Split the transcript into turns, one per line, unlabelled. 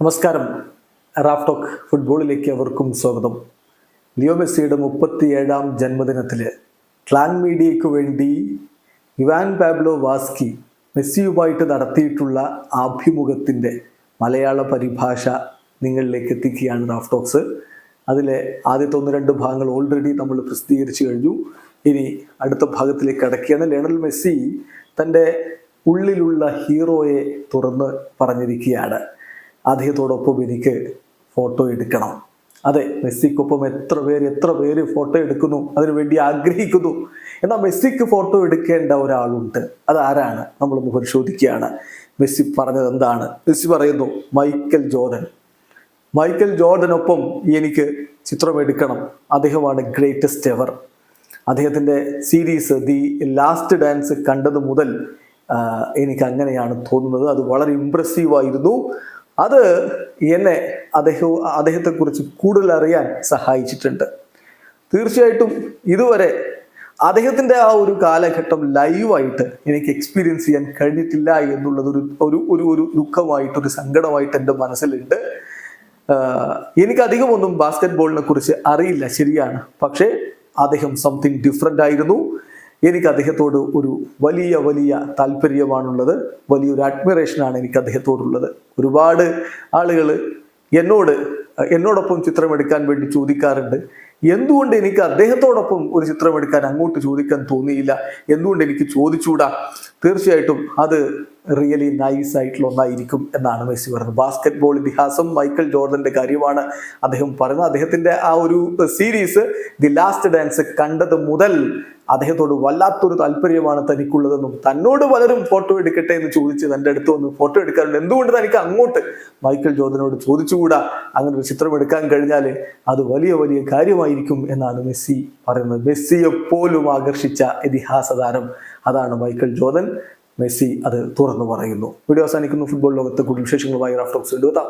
നമസ്കാരം. റാഫ്ടോക്ക് ഫുട്ബോളിലേക്ക് അവർക്കും സ്വാഗതം. ലിയോ മെസ്സിയുടെ മുപ്പത്തിയേഴാം ജന്മദിനത്തിൽ ക്ലാൻ മീഡിയയ്ക്ക് വേണ്ടി ഇവാൻ പാബ്ലോ വാസ്കി മെസ്സിയുമായിട്ട് നടത്തിയിട്ടുള്ള ആഭിമുഖത്തിന്റെ മലയാള പരിഭാഷ നിങ്ങളിലേക്ക് എത്തിക്കുകയാണ് റാഫ്ടോക്സ് അതിലെ ആദ്യത്തെ ഒന്ന് രണ്ട് ഭാഗങ്ങൾ ഓൾറെഡി നമ്മൾ പ്രസിദ്ധീകരിച്ചു കഴിഞ്ഞു. ഇനി അടുത്ത ഭാഗത്തിലേക്ക് അടക്കുകയാണ് ലയണൽ മെസ്സി തന്റെ ഉള്ളിലുള്ള ഹീറോയെ തുറന്ന് പറഞ്ഞിരിക്കുകയാണ്. അദ്ദേഹത്തോടൊപ്പം എനിക്ക് ഫോട്ടോ എടുക്കണം. അതെ മെസ്സിക്കൊപ്പം എത്ര പേര് എത്ര പേര് ഫോട്ടോ എടുക്കുന്നു അതിനുവേണ്ടി ആഗ്രഹിക്കുന്നു. എന്നാൽ മെസ്സിക്ക് ഫോട്ടോ എടുക്കേണ്ട ഒരാളുണ്ട്. അതാരാണ്? നമ്മളൊന്ന് പരിശോധിക്കുകയാണ്. മെസ്സി പറഞ്ഞത് എന്താണ്? മെസ്സി പറയുന്നു മൈക്കൽ ജോർഡൻ. മൈക്കൽ ജോർഡനൊപ്പം എനിക്ക് ചിത്രം എടുക്കണം. അദ്ദേഹമാണ് ഗ്രേറ്റസ്റ്റ് എവർ അദ്ദേഹത്തിന്റെ സീരീസ് ദി ലാസ്റ്റ് ഡാൻസ് കണ്ടത് മുതൽ എനിക്ക് അങ്ങനെയാണ് തോന്നുന്നത്. അത് വളരെ ഇമ്പ്രസീവ് ആയിരുന്നു. അത് എന്നെ അദ്ദേഹം അദ്ദേഹത്തെക്കുറിച്ച് കൂടുതൽ അറിയാൻ സഹായിച്ചിട്ടുണ്ട്. തീർച്ചയായിട്ടും ഇതുവരെ അദ്ദേഹത്തിന്റെ ആ ഒരു കാലഘട്ടം ലൈവായിട്ട് എനിക്ക് എക്സ്പീരിയൻസ് ചെയ്യാൻ കഴിഞ്ഞിട്ടില്ല എന്നുള്ളത് ഒരു ഒരു ഒരു ദുഃഖമായിട്ട് ഒരു സങ്കടമായിട്ട് എന്റെ മനസ്സിലുണ്ട്. എനിക്കധികം എനിക്ക് അധികമൊന്നും ബാസ്കറ്റ് ബോളിനെ കുറിച്ച് അറിയില്ല ശരിയാണ്. പക്ഷേ അദ്ദേഹം സംതിങ് ഡിഫറെന്റ് ആയിരുന്നു. എനിക്ക് അദ്ദേഹത്തോട് ഒരു വലിയ വലിയ താല്പര്യമാണുള്ളത്. വലിയൊരു അഡ്മിറേഷനാണ് എനിക്ക് അദ്ദേഹത്തോടുള്ളത്. ഒരുപാട് ആളുകൾ എന്നോട് എന്നോടൊപ്പം ചിത്രമെടുക്കാൻ വേണ്ടി ചോദിക്കാറുണ്ട്. എന്തുകൊണ്ട് എനിക്ക് അദ്ദേഹത്തോടൊപ്പം ഒരു ചിത്രം എടുക്കാൻ അങ്ങോട്ട് ചോദിക്കാൻ തോന്നിയില്ല? എന്തുകൊണ്ട് എനിക്ക് ചോദിച്ചുകൂടാ? തീർച്ചയായിട്ടും അത് റിയലി നൈസ് ആയിട്ടുള്ള ഒന്നായിരിക്കും എന്നാണ് മെസ്സി പറഞ്ഞത്. ബാസ്കറ്റ് ബോൾ ഇതിഹാസം മൈക്കൽ ജോർദന്റെ കാര്യമാണ് അദ്ദേഹം പറയുന്നത് അദ്ദേഹത്തിന്റെ ആ ഒരു സീരീസ് ദി ലാസ്റ്റ് ഡാൻസ് കണ്ടത് മുതൽ അദ്ദേഹത്തോട് വല്ലാത്തൊരു താല്പര്യമാണ് തനിക്കുള്ളതെന്നും തന്നോട് പലരും ഫോട്ടോ എടുക്കട്ടെ എന്ന് ചോദിച്ച് തന്റെ അടുത്ത് വന്ന് ഫോട്ടോ എടുക്കാറുണ്ട്. എന്തുകൊണ്ട് തനിക്ക് അങ്ങോട്ട് മൈക്കിൾ ജോർദനോട് ചോദിച്ചുകൂടാ? അങ്ങനെ ഒരു ചിത്രം എടുക്കാൻ കഴിഞ്ഞാൽ അത് വലിയ വലിയ കാര്യമായിരിക്കും എന്നാണ് മെസ്സി പറയുന്നത്. മെസ്സിയെ പോലും ആകർഷിച്ച ഇതിഹാസ താരം അതാണ് മൈക്കിൾ ജോർഡൻ മെസ്സി അത് തുറന്നു പറയുന്നു. വീഡിയോ അവസാനിക്കുന്നു. ഫുട്ബോൾ ലോകത്ത് കൂടുതൽ വിശേഷങ്ങളുമായി റാഫ്റ്റോക്സ് എടുത്താം